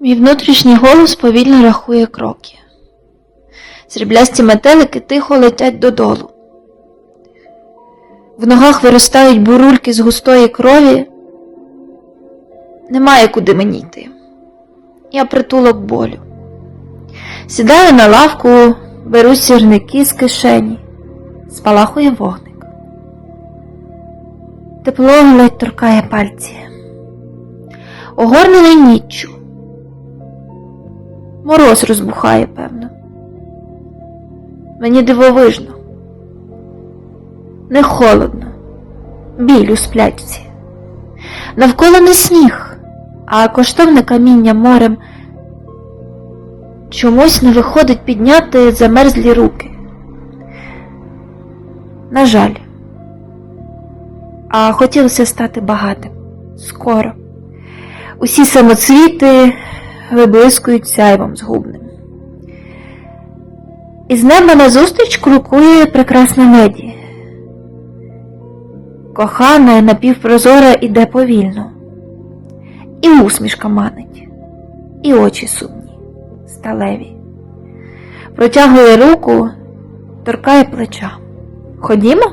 Мій внутрішній голос повільно рахує кроки. Сріблясті метелики тихо летять додолу. В ногах виростають бурульки з густої крові. Немає куди мені йти. Я притулок болю. Сідаю на лавку, беру сірники з кишені, спалахує вогник. Тепло ледь торкає пальці. Огорнений ніччю. Мороз розбухає, певно. Мені дивовижно. Не холодно, біль у сплячці. Навколо не сніг, а коштовне каміння морем чомусь не виходить підняти замерзлі руки. На жаль, а хотілося стати багатим. Скоро. Усі самоцвіти виблискують сяйвом згубним. Із неба назустріч крокує прекрасна леді. Кохана напівпрозора іде повільно, і усмішка манить, і очі сумні, сталеві. Протягує руку, торкає плеча. Ходімо?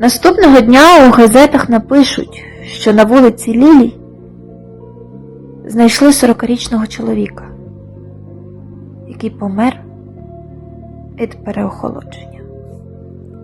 Наступного дня у газетах напишуть, що на вулиці Лілій знайшли 40-річного чоловіка, який помер від переохолодження.